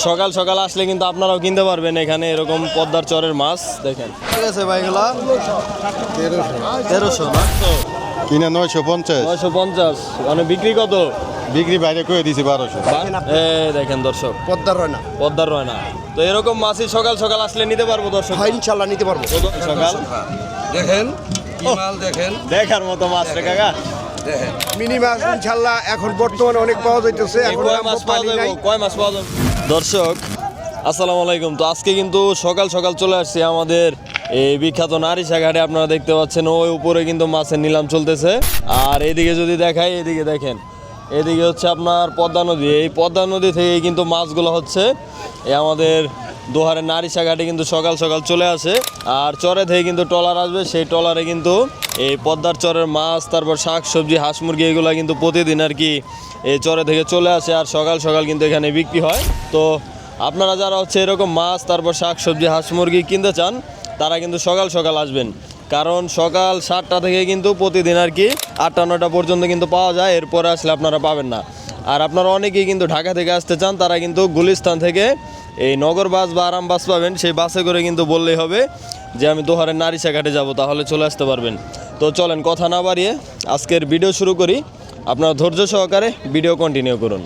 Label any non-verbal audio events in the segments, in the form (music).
সকাল সকাল আসলে কিন্তু আপনারাও কিনতে পারবেন এখানে এরকম পদ্মার চরের মাছ দেখেন। ঠিক আছে ভাই এগুলা তেরোশো না? কিনা নয়শো পঞ্চাশ। নয়শো পঞ্চাশ মানে বিক্রি কত? বিক্রি বাইরে করে দিছি বারোশো। দেখেন দর্শক পদ্মার রয় না পদ্মার রয় না তো এরকম মাছই সকাল সকাল আসলে নিতে পারব দর্শক? হয় ইনশাল্লাহ নিতে পারব। সকাল। দেখেন দেখেন। দেখার মতো মাছ রে কাকা। দেখেন। মিনিমাম ইনশাল্লাহ এখন বর্তমানে অনেক পাওয়া যাইতেছে। এখন কয় মাছ পাওয়া যাবে কয় মাছ পাওয়া যাবে দর্শক, আসসালামু আলাইকুম। তো আজকে কিন্তু সকাল সকাল চলে আসছি আমাদের এই বিখ্যাত নারিশা ঘাটে আপনারা দেখতে পাচ্ছেন, ওই উপরে কিন্তু মাছের নিলাম চলতেছে। আর এদিকে যদি দেখাই, এদিকে দেখেন, এদিকে হচ্ছে আপনার পদ্মা নদী। এই পদ্মা নদী থেকে কিন্তু মাছগুলো হচ্ছে, এই আমাদের দোহারের নারিশা ঘাটে কিন্তু সকাল সকাল চলে আসে। আর চরে থেকে কিন্তু ট্রলার আসবে। সেই ট্রলারে কিন্তু এই পদ্মার চরের মাছ, তারপর শাক সবজি হাঁস মুরগি, এগুলো কিন্তু প্রতিদিন আর কি এই চরে থেকে চলে আসে আর সকাল সকাল কিন্তু এখানে বিক্রি হয়। তো আপনারা যারা হচ্ছে এরকম মাছ, তারপর শাক সবজি হাঁস মুরগি কিনতে চান, তারা কিন্তু সকাল সকাল আসবেন। কারণ সকাল সাতটা থেকে কিন্তু প্রতিদিন আর কি আটটা, নয়টা পর্যন্ত কিন্তু পাওয়া যায়। এরপরে আসলে আপনারা পাবেন না। আর আপনারা অনেকেই কিন্তু ঢাকা থেকে আসতে চান, তারা কিন্তু গুলিস্তান থেকে এই নগর বাস বা আরাম বাস পাবেন, সেই বাসে করে কিন্তু বললেই হবে যে আমি দোহারের নারিশা ঘাটে যাব, তাহলে চলে আসতে পারবেন। তো চলেন, কথা না বাড়িয়ে আজকের ভিডিও শুরু করি। আপনারা ধৈর্য সহকারে ভিডিও কন্টিনিউ করুন।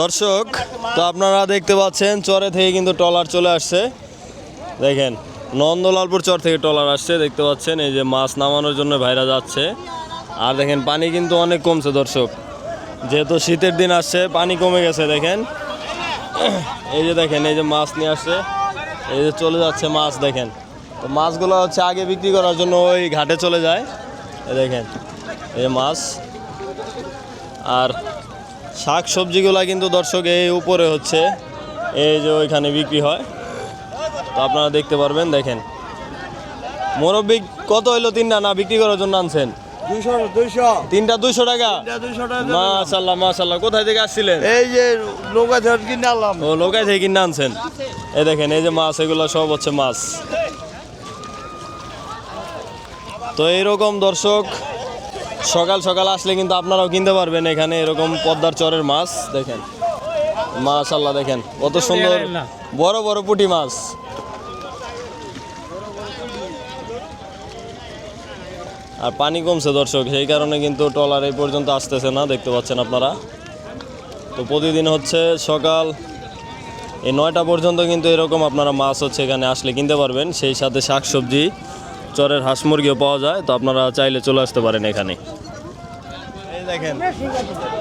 দর্শক, তো আপনারা দেখতে পাচ্ছেন, চরে থেকে কিন্তু ট্রলার চলে আসছে। দেখেন, নন্দলালপুর চর থেকে ট্রলার আসছে, দেখতে পাচ্ছেন, এই যে মাছ নামানোর জন্য ভাইরা যাচ্ছে। আর দেখেন, পানি কিন্তু অনেক কমছে, দর্শক। যেহেতু শীতের দিন আসছে, পানি কমে গেছে দেখেন। এই যে দেখেন, এই যে মাছ নিয়ে আসছে। এই যে চলে যাচ্ছে মাছ দেখেন। তো মাছগুলো হচ্ছে আগে বিক্রি করার জন্য ওই ঘাটে চলে যায়। দেখেন, এই যে মাছ। আর শাক সবজিগুলো কিন্তু দর্শক এই উপরে হচ্ছে, এই যে ওইখানে বিক্রি হয়। তো আপনারা দেখতে পারবেন, দেখেন। মোরব্বি কত হইল তিনটা না বিক্রি করার জন্য আনছেন? তিনটা দুইশো টাকা? মাশাল্লাহ মাশাল্লাহ কোথায় থেকে আসছিলেন? এই যে নৌকা ধর কিনে আনলাম। ও লোকাই থেকে কিনে আনছেন? এই দেখেন এই যে মাছ এগুলো সব হচ্ছে মাছ। তো এইরকম দর্শক সকাল সকাল আসলে কিন্তু আপনারাও কিনতে পারবেন এখানে এরকম পদ্মার চরের মাছ। দেখেন মাশাল্লাহ দেখেন কত সুন্দর বড় বড় পুটি মাছ। আর পানি কমছে দর্শক সেই কারণে কিন্তু ট্রলার এই পর্যন্ত আসতেছে না দেখতে পাচ্ছেন আপনারা। তো প্রতিদিন হচ্ছে সকাল এই নয়টা পর্যন্ত কিন্তু এরকম আপনারা মাছ হচ্ছে এখানে আসলে কিনতে পারবেন। সেই সাথে শাক সবজি চরের হাঁস মুরগিও পাওয়া যায় তো আপনারা চাইলে চলে আসতে পারেন এখানে। এই দেখেন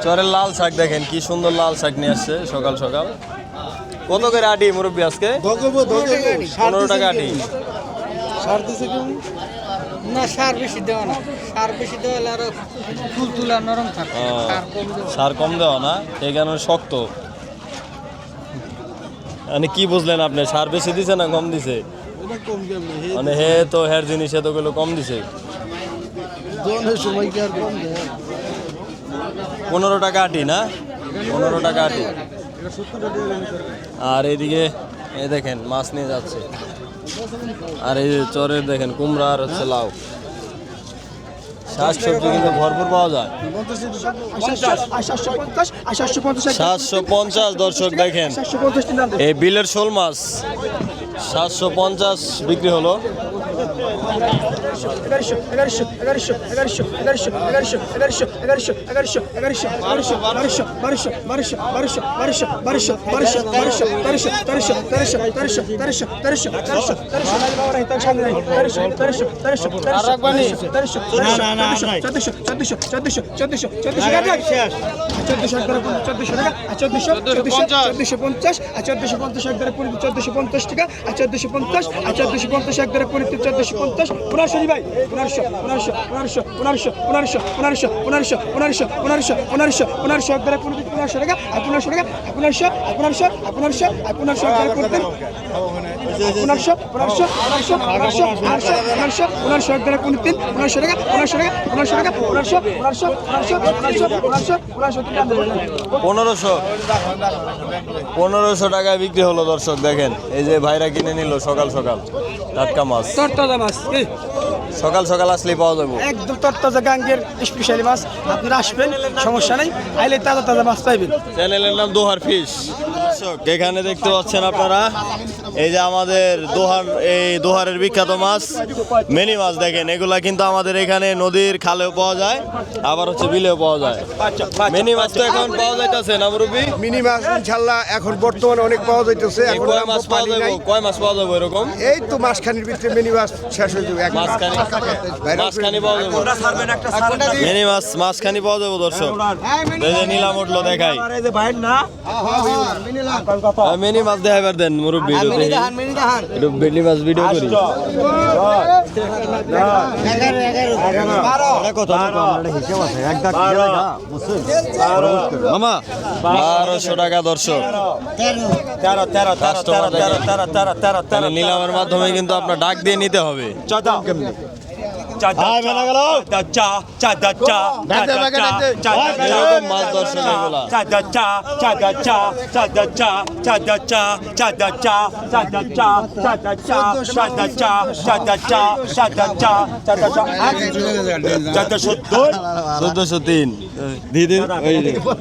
চরের লাল শাক দেখেন কি সুন্দর লাল শাক নিয়ে আসছে সকাল সকাল। কত করে আটি মুরব্বী আজকে? পনেরো টাকা আটি। না সার বেশি দেওয়া না। সার বেশি দেওয়া হলে আরও ফুল তুলা নরম থাকে। সার কম দেওয়া। সার কম দেওয়া না? এই কারণে শক্ত? মানে কি বুঝলেন আপনি সার বেশি দিছে না কম দিছে? মানে হে তো হের জিনিস হে তো গুলো কম দিছে। সময় কি আর কম পনেরো টাকা আটি না? পনেরো টাকা আটি আর এদিকে এ দেখেন মাছ নিয়ে যাচ্ছে। আর এই চরের দেখেন, কুমড়া আর হচ্ছে লাউ। শাকসবজি কিন্তু ভরপুর পাওয়া যায়? সাতশো পঞ্চাশ, দর্শক দেখেন। এই বিলের শোল মাছ, সাতশো পঞ্চাশ বিক্রি হলো। চোদ্দশো পঞ্চাশ আর চোদ্দশো পঞ্চাশ একবারে পরিচিত চোদ্দশো পঞ্চাশ টাকা আর চোদ্দশো পঞ্চাশ আর চোদ্দশো পঞ্চাশ একবারে পরিচিত চোদ্দশো পঞ্চাশ পুরাশরি ভাই পনেরোশো পনেরোশো পনেরোশো পনেরোশো পনেরোশো পনেরোশো পনেরোশো পনেরোশো পনেরোশো পনেরোশো পনেরোশো এক দ্বারা পরিচিত পনেরোশো টাকা আর পনেরোশো টাকা আর পনেরোশো আর পনেরোশো আর পনেরোশো আর পনেরোশো এক দ্বারা পরিচিত পনেরোশো পনেরোশো পনেরোশো পনেরোশো পনেরোশো পনেরোশো পনেরোশো এক দ্বারা পরিচিত পনেরোশো টাকা পনেরোশো টাকা পনেরোশো টাকা পনেরোশো পনেরোশো পনেরোশো পনেরোশো পনেরোশো পনেরোশো পনেরোশো পনেরোশো টাকায় বিক্রি হলো দর্শক দেখেন এই যে ভাইরা কিনে নিল সকাল সকাল টাটকা মাছ তরতাজা মাছ সকাল সকাল আসলে পাওয়া যাবে। একদম তরতাজা গাঙ্গের স্পেশালি মাছ। আপনারা আসবেন সমস্যা নেই আইলে তাজা তাজা মাছ পাইবেন। চ্যানেলের নাম দোহার ফিশ। এখানে দেখতে পাচ্ছেন আপনারা এই যে আমাদের দোহার এই দোহারের বিখ্যাত মাছ মেনি মাছ দেখেন এগুলা কিন্তু আমাদের এখানে নদীর খালেও পাওয়া যায় আবার হচ্ছে বিলেও পাওয়া যায়। মেনি মাছ তো এখন পাওয়া যাইতেছে না মুরব্বী? মিনি মাছ ইনশাল্লাহ এখন বর্তমানে অনেক পাওয়া যাইতেছে এখন কয় মাছ পাওয়া যাবে কয় মাছ পাওয়া যাবে এরকম? এই তো মাসখানির ভিতরে মিনি মাছ শেষ হয়ে যাবে মাঝখানে? ভাইরাল মাঝখানে পাওয়া যাবে মিনি মাছ মাঝখানে পাওয়া যাবে দর্শক। এই যে নিলাম উঠল দেখাই। মিনি মাছ। দেখাবার দেন মুরব্বী একটু মিনি মাছ ভিডিও করি। মামা বারোশো টাকা দর্শক। নিলামের মাধ্যমে কিন্তু আপনার ডাক দিয়ে নিতে হবে। এগুলা চোদ্দশো তিন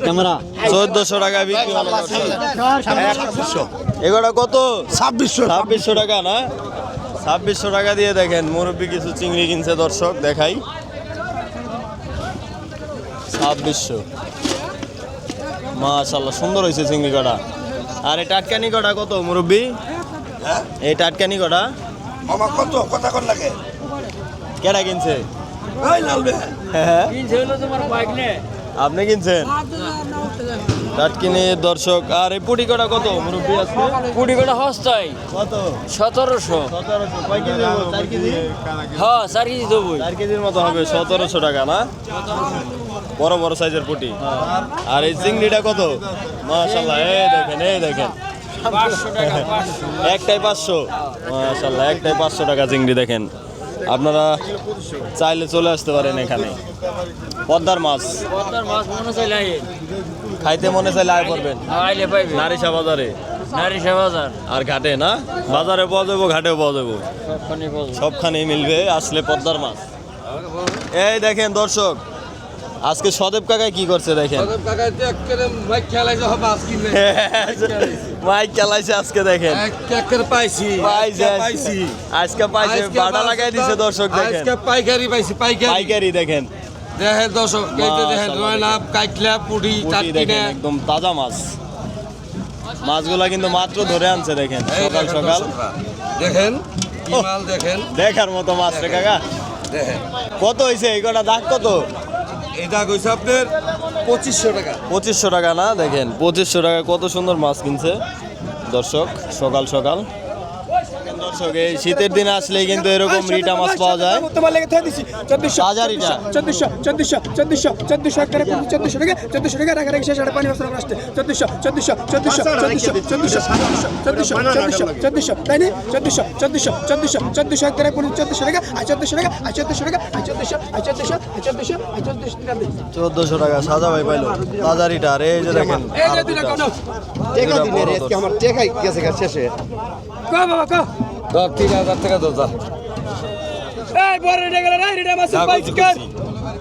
ক্যামেরা চোদ্দশো টাকা বিক্রি দর্শক। কত ছাব্বিশশো ছাব্বিশশো টাকা না ছাব্বিশশো টাকা দিয়ে দেখেন মুরব্বী কিছু চিংড়ি কিনছে দর্শক দেখাই। ছাব্বিশশো। মাশাল্লাহ সুন্দর হয়েছে চিংড়ি কটা। আর এই টাটকানি কটা কত মুরব্বী? এই টাটকানি কটা? মামা কত? কথা কর লাগে কেডা কিনছে? এই লালবে হ্যাঁ। আপনি কিনছেন? টাটকিনি দর্শক আর এই পুটি কটা কত? মুরব্বী আছে? কুড়ি করে হস্তায় কত? সতেরোশো। হ্যাঁ চার কেজি দেবো। চার কেজির মতো হবে সতেরোশো টাকা না? বড় বড় সাইজের পুটি। আর এই চিংড়িটা কত? মাশাল্লাহ এই দেখেন এই দেখেন। একটাই পাঁচশো। মাশাল্লাহ একটাই পাঁচশো টাকা চিংড়ি দেখেন। আপনারা চাইলে চলে আসতে পারেন এখানে। পদ্মার মাছ। পদ্মার মাছ মনে চাইলে খাইতে মনে চাইলে আয় করবেন। আইলে পাইবে। নারিশা বাজারে নারিশা বাজার আর ঘাটে না? বাজারে পাওয়া যাব ঘাটেও পাওয়া যাব সবখানে মিলবে আসলে পদ্মার মাছ। এই দেখেন দর্শক আজকে সদেব কাকায় কি করছে দেখেন? সদর কাকায় (laughs) মাইক চালাইছে আজকে দেখেন। পাইছি পাইছে আজকে। পাইছি। বাড়া লাগাই দিছে দর্শক দেখেন। আজকে পাইকারি পাইছি পাইকারি। পাইকারি দেখেন। দেখেন দর্শক দেখেন। রয়না কাইটলা পুডি চাটকিনে একদম তাজা মাছ। মাছগুলা কিন্তু মাত্র ধরে আনছে দেখেন সকাল দেখেন সকাল। দেখেন দেখেন। দেখার মতো মাছ রে কাকা। দেখেন। কত হয়েছে এই কটা দাগ কত? এটা কইছে আপনার? পঁচিশশো টাকা। পঁচিশশো টাকা না দেখেন পঁচিশশো টাকা কত সুন্দর মাছ কিনছে। দর্শক সকাল সকাল। দর্শক এই শীতের দিনে আসলে কিন্তু এরকম রিটা মাছ পাওয়া যায় তোমার লেগে থয়ে দিছি চোদ্দশো হাজার ইটা। চোদ্দশো চোদ্দশো চোদ্দশো চোদ্দশো এক টাকা চোদ্দশো টাকা চোদ্দশো টাকা রাখা রেখে সাড়ে পানি বছর আসতে চোদ্দশো চোদ্দশো চোদ্দশো চোদ্দশো চোদ্দশো চোদ্দশো চোদ্দশো চোদ্দশো তাই নি চোদ্দশো চোদ্দশো চোদ্দশো চোদ্দশো এক টাকা চোদ্দশো টাকা আর চোদ্দশো টাকা আর চোদ্দশো টাকা আর চোদ্দশো আর চোদ্দশো আর চোদ্দশো আর চোদ্দশো টাকা দিই চোদ্দশো টাকা সাজা ভাই পাইলো তাজা রিটা আর এই যে দেখেন টাকা আজকে আমার টেকাই গেছে শেষে বাবা কো দশ তিন হাজার টাকা দশ এই বড় রেডে গেলে রে রেডে মাছ যা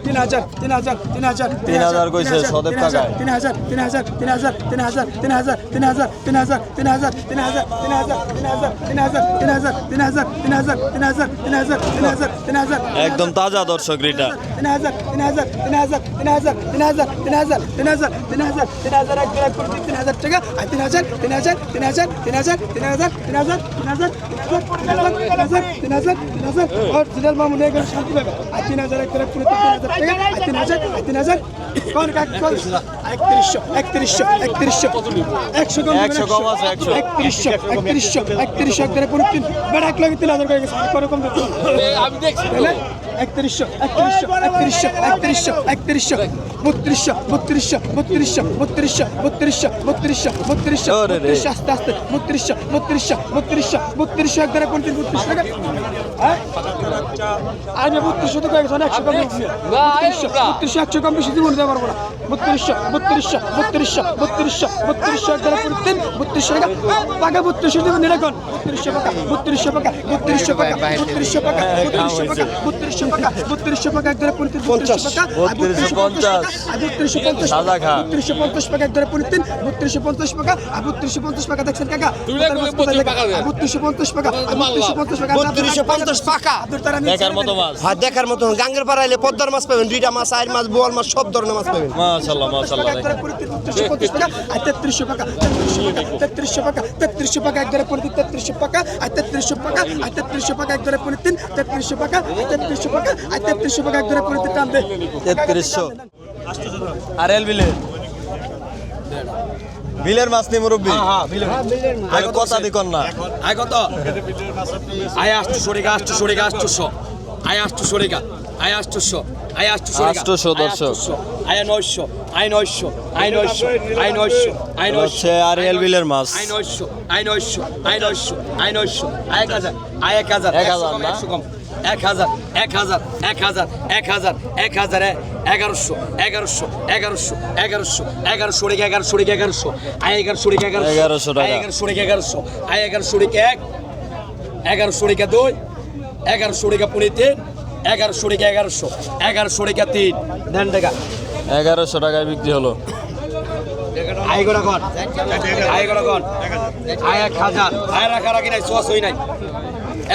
তিন হাজার তিন হাজার তিন হাজার তিন হাজার কইছে সদেব কাকায়। তিন হাজার তিন হাজার তিন হাজার তিন হাজার তিন হাজার তিন হাজার তিন হাজার তিন হাজার তিন হাজার তিন হাজার তিন হাজার তিন হাজার তিন হাজার তিন হাজার তিন হাজার তিন হাজার তিন হাজার তিন হাজার একদম তাজা দর্শক রিটা তিন হাজার তিন হাজার তিন হাজার তিন হাজার তিন হাজার তিন হাজার তিন হাজার তিন হাজার তিন হাজার এক লাখ কোটি তিন হাজার টাকা আর তিন হাজার তিন হাজার তিন হাজার তিন হাজার তিন হাজার তিন হাজার তিন হাজার তিন হাজার তিন হাজার তিন হাজার তিন হাজার সিরিয়াল মামুন হয়ে শান্তি পাবে আর তিন হাজার এক লাখ কোটি তিন হাজার একত্রিশ একত্রিশ একশো একত্রিশ একত্রিশ একত্রিশ একত্রিশ একত্রিশ একত্রিশ একত্রিশ বেড়া এক একত্রিশ একত্রিশ একত্রিশ একত্রিশ একত্রিশ একত্রিশ দেখছি একত্রিশশো একত্রিশশো একত্রিশশো একত্রিশশো একত্রিশশো বত্রিশশো বত্রিশশো বত্রিশশো বত্রিশশো বত্রিশশো বত্রিশশো বত্রিশশো। বত্রিশশো আস্তে আস্তে বত্রিশশো বত্রিশশো বত্রিশশো বত্রিশশো এক দ্বারা পঞ্চাশ বত্রিশ টাকা হ্যাঁ আমি বত্রিশশো তো কয়েক একশো কম বত্রিশশো বত্রিশশো একশো কম বেশি জীবন দিতে পারব না বত্রিশশো বত্রিশশো বত্রিশশো বত্রিশশো বত্রিশশো এক দ্বারা পরিতেন বত্রিশশো টাকা পাকা বত্রিশশো দেবেন এরকম বত্রিশশো টাকা বত্রিশশো টাকা বত্রিশশো টাকা বত্রিশশো টাকা বত্রিশশো টাকা বত্রিশশো টাকা বত্রিশশো টাকা এক বত্রিশশো আর বত্রিশশো পঞ্চাশ। আর বত্রিশশো পঞ্চাশ সাদা। বত্রিশশো পঞ্চাশ টাকা এক বত্রিশশো পঞ্চাশ টাকা আর বত্রিশশো পঞ্চাশ টাকা দেখছেন কাকা? বত্রিশশো পঞ্চাশ টাকা বত্রিশশো পঞ্চাশ টাকা বত্রিশশো পঞ্চাশ পাকা। দেখার মতো মাছ। আর দেখার মতো গাঙ্গের পাড়াইলে পদ্মার মাছ পাবেন দুইটা মাছ আইর মাছ বোয়াল মাছ সব ধরনের মাছ পাবেন। মাশাল্লাহ মাশাল্লাহ দেখেন। তেত্রিশশো টাকা তেত্রিশশো টাকা তেত্রিশশো টাকা তেত্রিশশো টাকা আর তেত্রিশশো টাকা আর তেত্রিশশো টাকা এক ধরে পরিতিন তেত্রিশশো টাকা আর তেত্রিশশো আর তেত্রিশশো টাকা এক ধরে পরিতিন টান দে তেত্রিশশো। আর এল বিলের। বিলের মাছ নি মুরব্বী। আগে কথা দিকন না। আয় কত? আয় আটশো রেখা আটশো রেখা আটশোশো আয় আটশো রেখা আয় আটশোশো আয় 800 আয় দর্শক। 800, আয় নয়শো আয় নয়শো আয় নয়শো আয় নয়শো আয় এটা হচ্ছে আরিয়াল বিলের মাছ। আয় নয়শো আয় নয়শো আয় নয়শো আয় নয়শো আয় এক হাজার আয় এক হাজার এক হাজার? একশো কম। এক হাজার এক হাজার এক হাজার এক হাজার এক হাজার এগারোশো এগারোশো এগারোশো এগারোশো এগারোশো রেখে এগারোশো রেখে এগারোশো। আয় এগারোশো রেখে এগারোশো। 1100 টাকা। আয় এগারোশো রেখে এগারোশো। আয় এগারোশো রেখে এক এগারোশো রেখা দুই এগারোশো রেখা পুনে তিন এগারোশো রেখা এগারোশো এগারোশো রেখা তিন। দেন টাকা। এগারোশো টাকায় বিক্রি হলো। আয় গোড়া কন আয় গোড়া কন আয় এক হাজার। আয় রাখা রাখি নাই সোয়াশ হই নাই।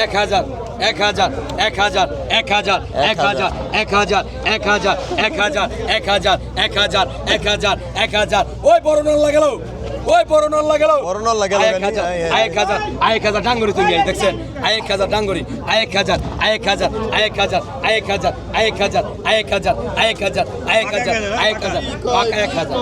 এক হাজার। এক হাজার এক হাজার এক হাজার এক হাজার এক হাজার এক হাজার এক হাজার এক হাজার এক হাজার এক হাজার এক হাজার ওই বড় নল লাগাল ওই বড় নল লাগাল বড় নল লাগালো এক হাজার এক হাজার এক হাজার ডাঙ্গরি তুমি এই দেখছেন এক হাজার ডাঙ্গরি এক হাজার এক হাজার এক হাজার এক হাজার এক হাজার এক হাজার এক হাজার এক হাজার এক হাজার পাকা এক হাজার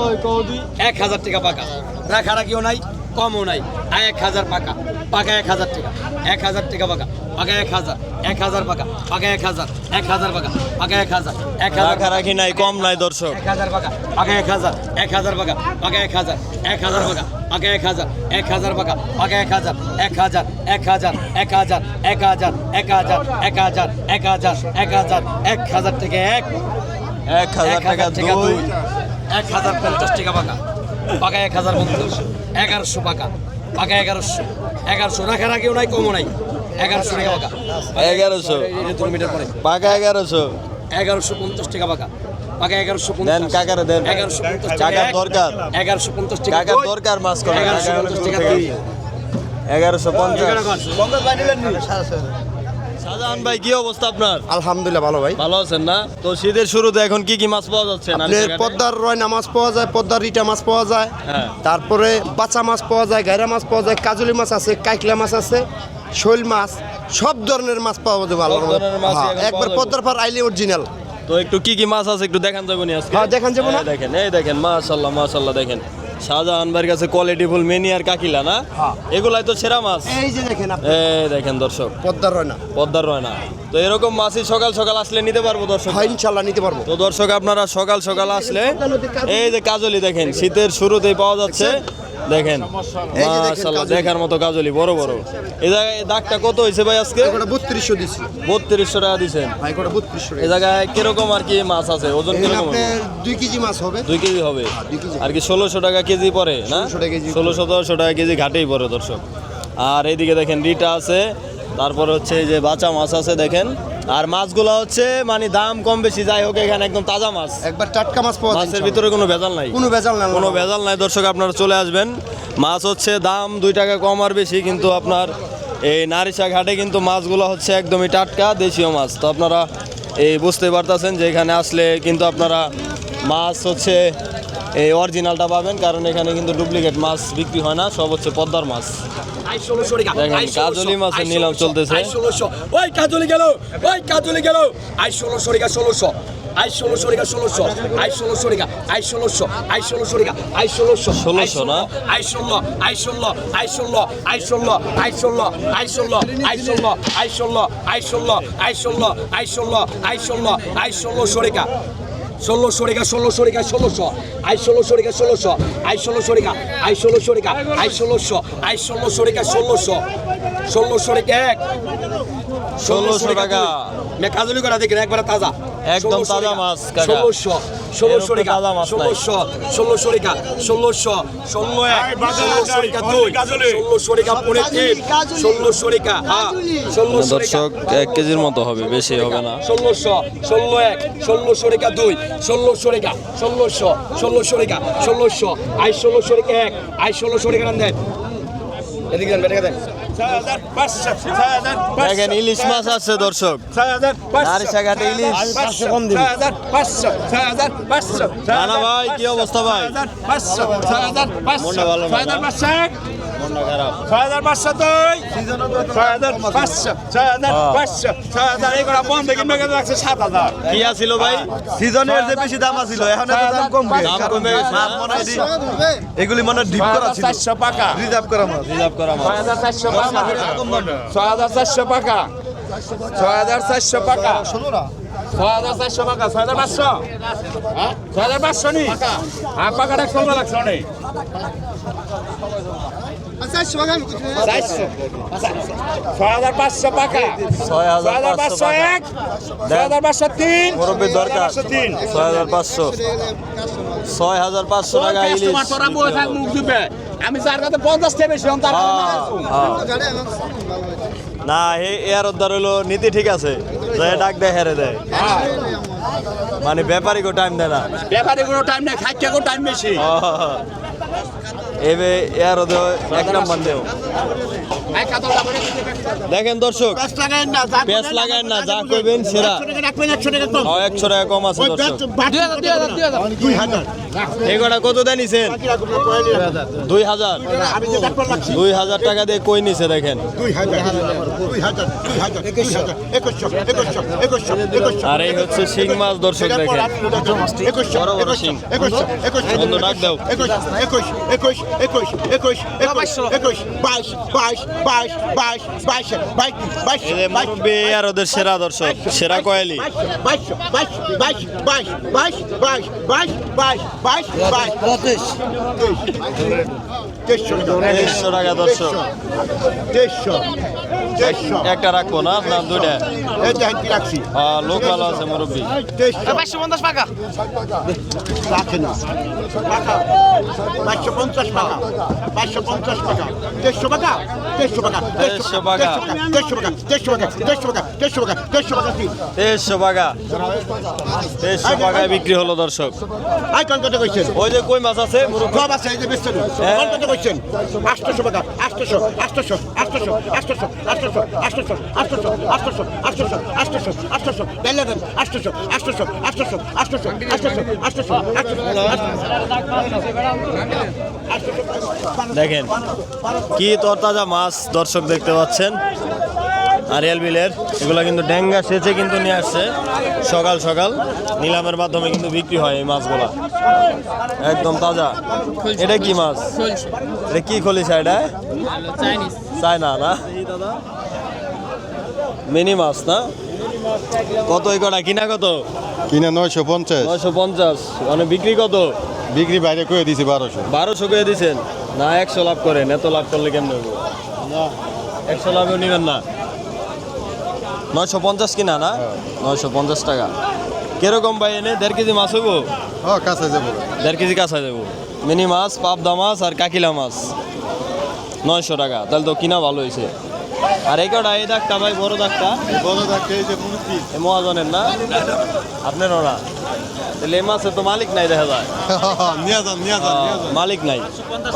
এক হাজার টাকা পাকা রাখা রাখিও নাই কমও নাই এক হাজার পাকা পাকা এক হাজার টাকা এক হাজার টাকা পাকা পাকা এক হাজার এক হাজার পাকা পাকা এক হাজার এক হাজার পাকা পাকা এক হাজার এক হাজার রাখা নাই কম নাই দর্শক এক হাজার পাকা পাকা এক হাজার এক হাজার পাকা পাকা এক হাজার এক হাজার পাকা পাকা এক হাজার এক হাজার পাকা পাকা এক হাজার এক হাজার এক হাজার এক হাজার এক হাজার এক হাজার এক হাজার এক হাজার এক হাজার এক হাজার থেকে এক এক হাজার টাকা দুই এক হাজার পঞ্চাশ টাকা পাকা পাকা এক হাজার পঞ্চাশ এগারোশো পাকা পাকা এগারোশো। এগারোশো রাখা রাখিও নাই কমও নাই। এগারোশো টাকা পাকা। এগারোশো। এই দু মিটার পরে। পাকা এগারোশো। এগারোশো পঞ্চাশ টাকা পাকা। পাকা এগারোশো দেন পঞ্চাশ কাকারে দেন। এগারোশো পঞ্চাশ টাকা। কাকার দরকার। এগারোশো পঞ্চাশ টাকা কাকার দরকার মাছ করে এগারোশো পঞ্চাশ টাকা এগারোশো পঞ্চাশ। শাহজাহান ভাই কি অবস্থা আপনার? আলহামদুলিল্লাহ ভালো ভাই। ভালো আছেন না? তো শীতের শুরুতে এখন কি কি মাছ পাওয়া যাচ্ছে পদ্মার রয়না মাছ পাওয়া যায় পদ্মার রিটা মাছ পাওয়া যায় হ্যাঁ। তারপরে বাচ্চা মাছ পাওয়া যায় গায়রা মাছ পাওয়া যায় কাজলি মাছ আছে কাইকলা মাছ আছে শৈল মাছ সব ধরনের মাছ পাওয়া যাবে হ্যাঁ, একবার পদ্মার পার আইলে অরিজিনাল তো একটু কি কি মাছ আছে একটু দেখান যাব নি আজকে? হ্যাঁ, দেখান যাব না? দেখেন এই দেখেন মাশাল্লাহ মাশাল্লাহ দেখেন। শাহজাহান ভাইয়ের কাছে কোয়ালিটি ফুল মেনি আর কাকিলা না? হ্যাঁ। এগুলাই তো সেরা মাছ। এই যে দেখেন এই দেখেন দর্শক। পদ্মার রয়না। পদ্মার রয় না তো এরকম মাছই সকাল সকাল আসলে নিতে পারব দর্শক? হয় ইনশাল্লাহ নিতে পারব। তো দর্শক আপনারা সকাল সকাল আসলে এই যে কাজলি দেখেন শীতের শুরুতেই পাওয়া যাচ্ছে। দেখেন কাজলি। দেখার মতো কাজলি বড় বড়। এই জায়গায় দাগটা কত হয়েছে ভাই আজকে? বত্রিশশো দিচ্ছি বত্রিশশো টাকা দিছেন। বত্রিশশো এই জায়গায় কীরকম আর কি মাছ আছে? ওজন কীরকম দুই কেজি মাছ হবে। দুই কেজি হবে? আর কি ষোলোশো টাকা কেজি পড়ে না? 1600 টাকা কেজি। ষোলো সতেরোশো টাকা কেজি ঘাটেই পড়ে দর্শক। আর এইদিকে দেখেন রিটা আছে। তারপর হচ্ছে এই যে বাচ্চা মাছ আছে দেখেন। আর মাছগুলো হচ্ছে মানে দাম কম বেশি যাই হোক এখানে একদম তাজা মাছ। একবার টাটকা মাছ পাওয়া মাছের ভিতরে কোনো ভেজাল নাই। কোনো ভেজাল নাই কোনো ভেজাল নাই। দর্শক আপনারা চলে আসবেন। মাছ হচ্ছে দাম দুই টাকা কম আর বেশি কিন্তু আপনার এই নারিশা ঘাটে কিন্তু মাছগুলো হচ্ছে একদমই টাটকা দেশীয় মাছ। তো আপনারা এই বুঝতে পারতেছেন যে এখানে আসলে কিন্তু আপনারা মাছ হচ্ছে এই অরিজিনালটা পাবেন কারণ এখানে কিন্তু ডুপ্লিকেট মাছ বিক্রি হয় না সব হচ্ছে পদ্মার মাছ দেখেন, কাজলি মাছের নিলাম চলতেছে। ওই কাজলি গেল ওই কাজলি গেল আই ষোলোশো টাকা ষোলোশো আই ষোলোশো টাকা ষোলোশো আই ষোলোশো টাকা আই ষোলোশো আই ষোলোশো আই ষোলোশো ষোলোশো না? আই ষোলো আই ষোলো আই ষোলো আই ষোলো আই ষোলো আই ষোলো আই ষোলো আই ষোলো আই ষোলো আই ষোলো আই ষোলো আই ষোলো আই ষোলোশো ষোলোশো রেখা ষোলোশো রেখা ষোলোশো আই ষোলোশো রেখা ষোলোশো আই ষোলোশো রেখা আই ষোলোশো রেখা আই ষোলোশো আই ষোলোশো রেখা ষোলোশো ষোলোশো রেখা এক। ষোলোশো টাকা মে কাজলি করা দেখেন একবার তাজা। একদম তাজা মাছ, কাকা। ষোলোশো ষোলোশো টাকা। মাছ ষোলোশো ষোলোশো টাকা ষোলোশো ষোলো এক ষোলোশো টাকা দুই ষোলোশো টাকা পরে তিন ষোলোশো টাকা হ্যাঁ ষোলোশো দর্শক এক কেজির মতো হবে বেশি হবে না। ষোলোশো ষোলো এক ষোলোশো টাকা দুই ষোলোশো টাকা ষোলোশো ষোলোশো টাকা ষোলোশো আই ষোলোশো টাকা এক আই ষোলোশো টাকা দেন। এদিকে দেন বেটাকে দেখেন ইলিশ মাছ আছে দর্শক। ঘাটে ইলিশ। রানা ভাই কি অবস্থা ভাই? মনটা ভালো ছয় হাজার পাঁচশো দুই ছয় হাজার পাঁচশো ছয় হাজার পাঁচশো ছয় হাজার এই বন্ধ কিনবে কিন্তু সাত হাজার কি আছিল ভাই সিজনের যে বেশি দাম আছিল এখন এত কম দাম এগুলি মনে হয় ডিপ করা পাকা রিজার্ভ করা রিজার্ভ ছয় হাজার চারশো পাকা ছয় হাজার চারশো পাকা ছয় হাজার চারশো ছয় হাজার চারশো পাকা ছয় হাজার পাঁচশো নি আর পাকাটা কমে ছয় হাজার পাঁচশো টাকা আমি যার কাছে পঞ্চাশ টাকা বেশি হন তার কাছে না হ্যাঁ। হ্যাঁ। না এয়ার উদ্ধার হইল নীতি ঠিক আছে। যে ডাক দেয় হেরে দেয় হ্যাঁ। মানে ব্যাপারীকে টাইম দেয় না। ব্যাপারে কোনো টাইম নেই খাইতে টাইম বেশি এবে এয়ার এক নাম্বার দেও দেখেন দর্শক, পেঁয়াজ লাগায় না, যা করবেন সেরা। একশো টাকা কম আছে দর্শক। কত দেয় নিছেন? দুই হাজার। দুই হাজার টাকা দিয়ে কই নিছে দেখেন? আর এই হচ্ছে শিং মাছ দর্শক দেখেন। বড় বড় শিং। বন্ধু, ডাক দাও। এই যে মুরব্বি আর ওদের সেরা দর্শক সেরা কয়েলি তেইশশো টাকা দর্শক একটা রাখব না? না দুইটা। হ্যাঁ, লোক ভালো আছে মুরব্বী। পাঁচশো পঞ্চাশ টাকা পাঁচশো পঞ্চাশ টাকা পাঁচশো পঞ্চাশ টাকা দেড়শো টাকা দেড়শো টাকা দেড়শো টাকা দেড়শো টাকা দেড়শো টাকা দেড়শো টাকা দেড়শো টাকা দেড়শো টাকা তেইশশো টাকা তেইশশো টাকায় বিক্রি হলো দর্শক। আই কোন কথা কইছেন? ওই যে কই মাছ আছে মুরব্বী? সব আছে এই যে বেচছেন কোন কথা কইছেন? আটশোশো টাকা আটশোশো আটশোশো আটশোশো আটশোশো। আটশোশো আটশোশো আটশোশো আটশোশো আটশোশো আটশোশো আটশোশো বেলে দেন আটশোশো আটশোশো আটশোশো আটশোশো আটশোশো আটশোশো দেখেন কি তরতাজা মাছ দর্শক দেখতে পাচ্ছেন আরিয়াল বিলের এগুলো কিন্তু ডেঙ্গা সেচে কিন্তু নিয়ে আসছে সকাল সকাল নিলামের মাধ্যমে কিন্তু বিক্রি হয় এই মাছগুলা একদম তাজা এটা কি মাছ এটা কি খলিসা এটা চায়না না মিনি মাছ না? কত কটা কিনা কত? কিনা নয়শো পঞ্চাশ। নয়শো পঞ্চাশ। মানে বিক্রি কত? বিক্রি বাইরে করে দিছি বারোশো। বারোশো করে দিছেন? না একশো লাভ করেন। এত লাভ করলে কেমন হইব? একশো লাভও নেবেন না? নয়শো পঞ্চাশ কিনা না? নয়শো পঞ্চাশ টাকা। কীরকম ভাই এনে? দেড় কেজি মাছ হইব? ও কাছে যাব। দেড় কেজি কাঁচা দেবো মিনি মাছ পাবদা মাছ আর কাকিলা মাছ। নয়শো টাকা। তাহলে তো কিনা ভালো হয়েছে আর এই কটা এই দাগটা ভাই বড় দাগটা বড় থাকতে এই যে এ মহাজনের না? আপনার ওরা? তাহলে এই মাছের তো মালিক নাই দেখা যায়। (laughs) নিয়ে যান নিয়ে যান মালিক নাই।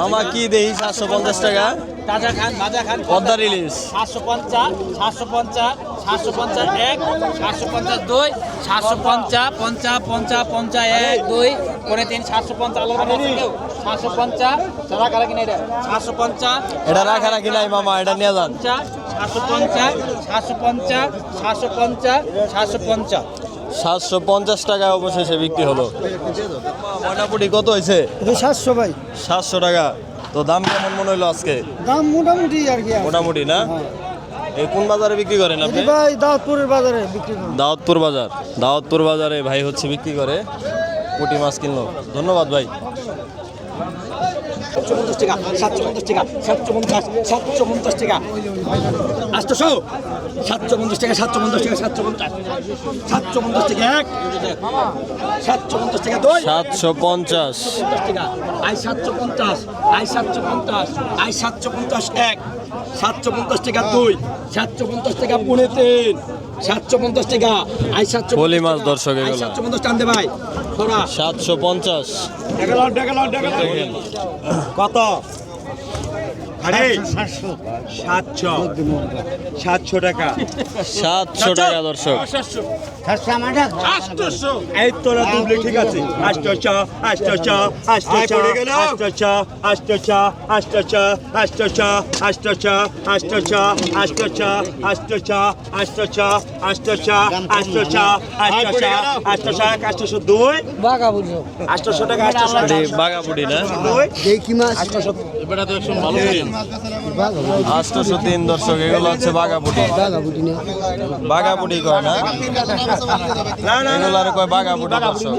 মামা কি দেই? সাতশো পঞ্চাশ টাকা। তাজা খান ভাজা খান পদ্মার রিলিজ সাতশো পঞ্চাশ সাতশো পঞ্চাশ সাতশো পঞ্চাশ এক সাতশো পঞ্চাশ দুই সাতশো পঞ্চাশ পঞ্চাশ পঞ্চাশ পঞ্চাশ এক দুই করে তিন সাতশো পঞ্চাশ কেউ? সাতশো পঞ্চাশ কারা কিনে এটা সাতশো পঞ্চাশ এটা রাখা রাখি নাই মামা এটা নিয়ে যান। পঞ্চাশ সাতশো পঞ্চাশ সাতশো পঞ্চাশ সাতশো পঞ্চাশ সাতশো পঞ্চাশ। সাতশো পঞ্চাশ টাকায় অবশেষে বিক্রি হলো। ময়নাপুটি কত হয়েছে? সাতশো ভাই। সাতশো টাকা। তো দাম কেমন মনে হলো আজকে? দাম মোটামুটি আর কি মোটামুটি না? এই কোন বাজারে বিক্রি করেন আপনি? ভাই দাউদপুরের বাজারে বিক্রি করুন দাউদপুর বাজার। দাউদপুর বাজারে ভাই হচ্ছে বিক্রি করে। পুঁটি মাছ কিনলো। ধন্যবাদ ভাই। সাতশো পঞ্চাশ টাকা সাতশো পঞ্চাশ টাকা সাতশো পঞ্চাশ সাতশো পঞ্চাশ টাকা আটশোশো সাতশো পঞ্চাশ টাকা সাতশো পঞ্চাশ টাকা সাতশো পঞ্চাশ সাতশো পঞ্চাশ টাকা এক সাতশো পঞ্চাশ টাকা দুই সাতশো পঞ্চাশ পঞ্চাশ টাকা আই সাতশো পঞ্চাশ আই সাতশো পঞ্চাশ আই সাতশো পঞ্চাশ এক সাতশো পঞ্চাশ টাকা দুই সাতশো পঞ্চাশ টাকা পুনে তিন সাতশো পঞ্চাশ টাকা আই সাতশো পলি মাছ দর্শক সাতশো পঞ্চাশ টান দে ভাই সাতশো পঞ্চাশ। কত? সাতশো সাতশো টাকা সাতশো টাকা দর্শক এই তোরা দুবলি ঠিক আছে আষ্টশো আষ্টশো আষ্টশো আষ্টশো আষ্টশো আষ্টশো আষ্টশো আষ্টশো আষ্টশো আষ্টশো আষ্টশো আষ্টশো আষ্টশো আষ্টশো আষ্টশো আষ্টশো আষ্টশো দুই আষ্টশো টাকা আষ্টশো এটি বাগাপুটি না দেখি মাছ আষ্টশো আটশোশো তিন দর্শক এগুলো হচ্ছে বাগাপুটি বাগাপুটি কয় না? এগুলো আর কয় বাগাপুটি দর্শক?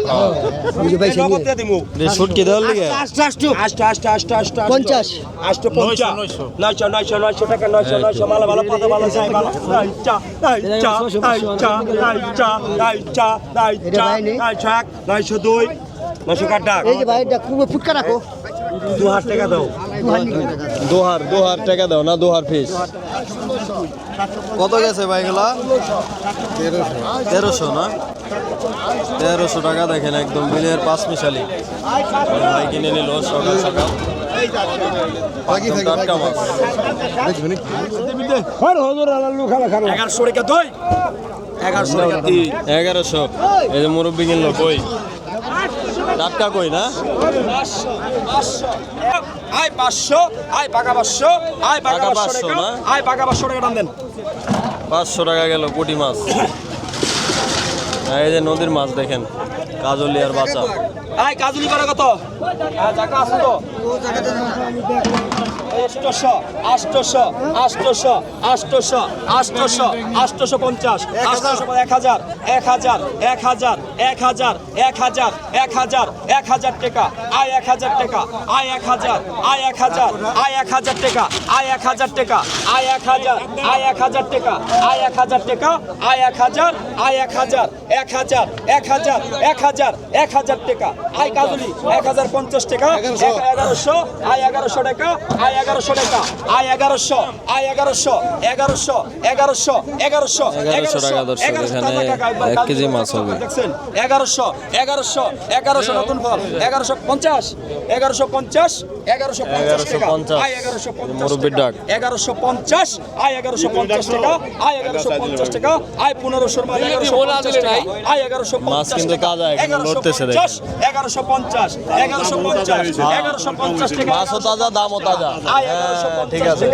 শুটকি দেওয়ার লিগে? পঞ্চাশ। আষ্ট পঞ্চাশ। নয়শো নয়শো। নয়শো টাকা নয়শো নয়শো। ভালো ভালো কত ভালো চাই ভালো। নয়শো দুই নয়শো কাট ডাক। এই যে ভাই ফুটকা রাখো। দু হাজার টাকা দাও। দোহার দোহার টাকা দাও না দোহার ফিস কত গেছে ভাইগুলা তেরোশো। না? তেরোশো টাকা দেখেন একদম বিলের পাঁচ মিশালি। ভাই কিনে নিল সকাল সকাল। এগারোশো এগারোশো। এই যে মুরব্বী কিনলো কই? টাটকা কই না? আয় পাঁচশো আয় পাকা পাঁচশো আয় পাকা পাঁচশো 500 টাকা। আয় পাকা পাঁচশো টাকা দাম দেন। পাঁচশো টাকা গেল পুঁটি মাছ। এই যে নদীর মাছ দেখেন। কাজলিয়ার বাচ্চা আয় কাজলি করে কত হ্যাঁ টাকা আছে তো আষ্টশো আষ্টশো আষ্টশো আষ্টশো আষ্টশো আষ্টশো পঞ্চাশ আষ্টশো এক হাজার এক হাজার এক হাজার এক হাজার এক হাজার এক হাজার এক হাজার টাকা আয় এক হাজার টাকা আয় এক হাজার আয় এক হাজার আয় এক হাজার টাকা আয় এক হাজার টাকা আয় এক হাজার আয় এক হাজার টাকা আয় এক হাজার টাকা আয় এক হাজার আয় এক হাজার এক হাজার এক হাজার এক হাজার এক হাজার টাকা। আয় কাজুলি এক হাজার পঞ্চাশ টাকা এগারোশো আয় এগারোশো টাকা আয় এগারোশো টাকা আয় এগারোশো আয় এগারোশো এগারোশো এগারোশো এগারোশো এগারোশো টাকা দর্শক, এখানে এক কেজি মাছ হবে। দেখছেন? এগারোশো এগারোশো এগারোশো নতুন ফল এগারোশো পঞ্চাশ এগারোশো পঞ্চাশ এগারোশো পঞ্চাশ টাকা আয় এগারোশো পঞ্চাশ এগারোশো পঞ্চাশ আয় এগারোশো পঞ্চাশ টাকা আয় এগারোশো পঞ্চাশ টাকা আয় পনেরোশোর মাল এগারোশো পঞ্চাশ টাকা আয় এগারোশো পঞ্চাশ টাকা। এগারোশো লড়তেছে পঞ্চাশ, এগারোশো পঞ্চাশ এগারোশো পঞ্চাশ এগারোশো পঞ্চাশ টাকা মাছও তাজা দামও হ্যাঁ, ঠিক আছে।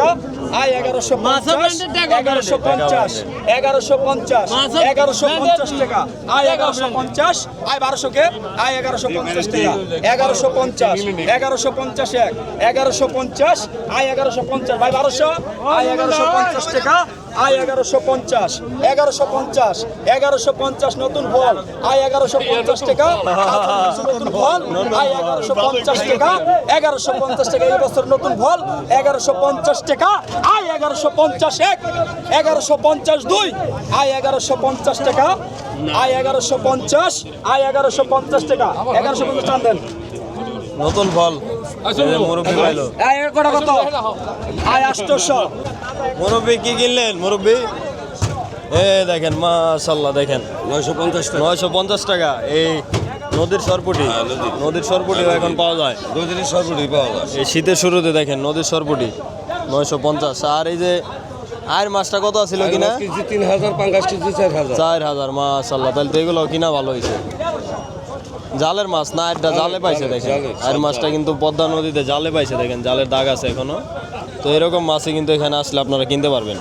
আয় এগারোশো পঞ্চাশ এগারোশো পঞ্চাশ এগারোশো পঞ্চাশ এগারোশো পঞ্চাশ টাকা আয় এগারোশো পঞ্চাশ আয় বারোশো কে? আয় এগারোশো পঞ্চাশ টাকা এগারোশো পঞ্চাশ এগারোশো পঞ্চাশ এক এগারোশো পঞ্চাশ আয় এগারোশো পঞ্চাশ ভাই বারোশো আয় এগারোশো পঞ্চাশ টাকা আয় এগারোশো পঞ্চাশ এগারোশো পঞ্চাশ এগারোশো পঞ্চাশ নতুন ফল আয় এগারোশো পঞ্চাশ টাকা নতুন ফল আয় এগারোশো পঞ্চাশ টাকা এগারোশো পঞ্চাশ টাকা এই বছর নতুন ফল এগারোশো পঞ্চাশ টাকা আয় এগারোশো পঞ্চাশ এক এগারোশো পঞ্চাশ দুই আয় এগারোশো পঞ্চাশ টাকা আয় এগারোশো পঞ্চাশ আয় এগারোশো পঞ্চাশ টাকা এগারোশো পঞ্চাশ টাকা দেন নতুন ফল মুরব্বী পাইলো কটা কত? আয় আষ্টশো। মুরব্বী কি কিনলেন মুরব্বী? এ দেখেন মাশাল্লাহ দেখেন। নয়শো পঞ্চাশ নয়শো পঞ্চাশ টাকা এই নদীর সরপুটি। নদীর। সরপুটিও এখন পাওয়া যায়। দিনের সরবরি পাওয়া যায়। এই শীতের শুরুতে দেখেন নদীর সরপুটি নয়শো পঞ্চাশ। আর এই যে আর মাছটা কত আছিল কিনা? তিন হাজার পাঙ্গাস কেজি চার হাজার। চার হাজার মাশাল্লাহ তাহলে তো এগুলো কিনা ভালো হয়েছে জালের মাছ না এটা জালে পাইছে দেখেন। আর মাছটা কিন্তু পদ্মা নদীতে জালে পাইছে দেখেন জালের দাগ আছে এখনও। তো এরকম মাছই কিন্তু এখানে আসলে আপনারা কিনতে পারবেন।